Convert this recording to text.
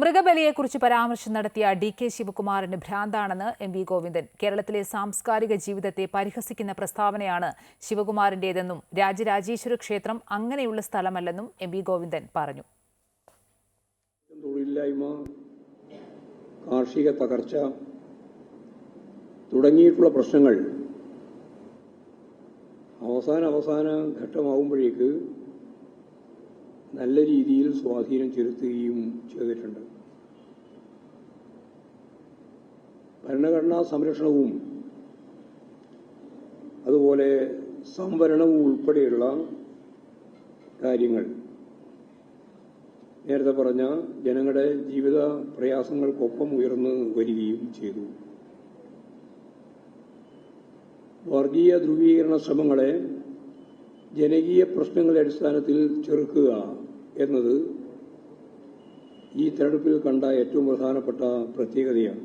മൃഗബലിയെക്കുറിച്ച് പരാമർശം നടത്തിയ D K ശിവകുമാറിന് ഭ്രാന്താണെന്ന് എം വി ഗോവിന്ദൻ. കേരളത്തിലെ സാംസ്കാരിക ജീവിതത്തെ പരിഹസിക്കുന്ന പ്രസ്താവനയാണ് ശിവകുമാറിന്റേതെന്നും രാജരാജേശ്വര ക്ഷേത്രം അങ്ങനെയുള്ള സ്ഥലമല്ലെന്നും എം വി ഗോവിന്ദൻ പറഞ്ഞു. തൊഴിലില്ലായ്മ കാർഷിക തകർച്ച തുടങ്ങിയിട്ടുള്ള പ്രശ്നങ്ങൾ അവസാന അവസാന ഘട്ടമാവുമ്പോഴേക്ക് നല്ല രീതിയിൽ സ്വാധീനം ചെലുത്തുകയും ചെയ്തിട്ടുണ്ട്. ഭരണഘടനാ സംരക്ഷണവും അതുപോലെ സംവരണവും ഉൾപ്പെടെയുള്ള കാര്യങ്ങൾ. നേരത്തെ പറഞ്ഞ ജനങ്ങളുടെ ജീവിത പ്രയാസങ്ങൾക്കൊപ്പം ഉയർന്നു വരികയും ചെയ്തു. വർഗീയ ധ്രുവീകരണ ശ്രമങ്ങളെ ജനകീയ പ്രശ്നങ്ങളുടെ അടിസ്ഥാനത്തിൽ ചെറുക്കുക എന്നത് ഈ തെരഞ്ഞെടുപ്പിൽ കണ്ട ഏറ്റവും പ്രധാനപ്പെട്ട പ്രത്യേകതയാണ്.